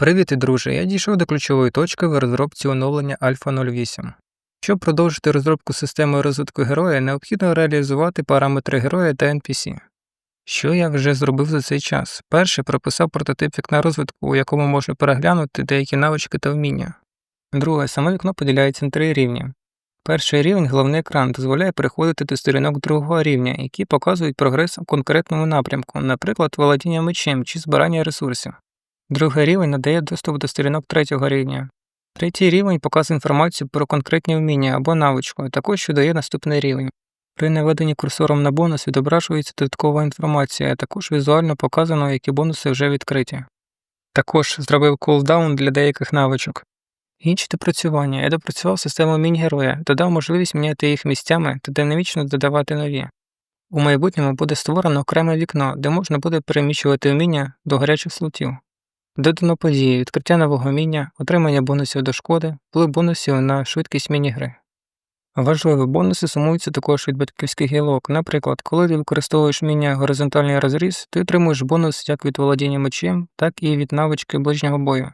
Привіт, друже! Я дійшов до ключової точки в розробці оновлення Alpha 08. Щоб продовжити розробку системи розвитку героя, необхідно реалізувати параметри героя та NPC. Що я вже зробив за цей час? Перше прописав прототип вікна розвитку, у якому можна переглянути деякі навички та вміння. Друге, саме вікно поділяється на три рівні. Перший рівень головний екран дозволяє переходити до сторінок другого рівня, які показують прогрес у конкретному напрямку, наприклад, володіння мечем чи збирання ресурсів. Другий рівень надає доступ до сторінок третього рівня. Третій рівень показує інформацію про конкретні вміння або навичку, також що дає наступний рівень. При наведенні курсором на бонус відображується додаткова інформація, а також візуально показано, які бонуси вже відкриті. Також зробив кулдаун для деяких навичок. Інші допрацювання. Я допрацював систему міні-героя, додав можливість міняти їх місцями та динамічно додавати нові. У майбутньому буде створено окреме вікно, де можна буде переміщувати вміння до гарячих слотів. Додано події, відкриття нового вміння, отримання бонусів до шкоди, вплив бонусів на швидкість міні-гри. Важливі бонуси сумуються також від батьківських гілок. Наприклад, коли ти використовуєш вміння горизонтальний розріз, ти отримуєш бонус як від володіння мечем, так і від навички ближнього бою.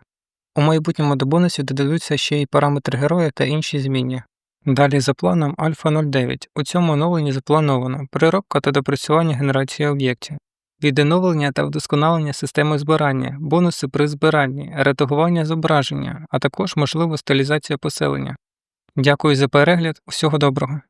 У майбутньому до бонусів додадуться ще й параметри героя та інші змінні. Далі за планом Альфа 09. У цьому оновленні заплановано переробка та допрацювання генерації об'єктів, відоновлення та вдосконалення системи збирання, бонуси при збиранні, редагування зображення, а також можливо стилізація поселення. Дякую за перегляд, усього доброго.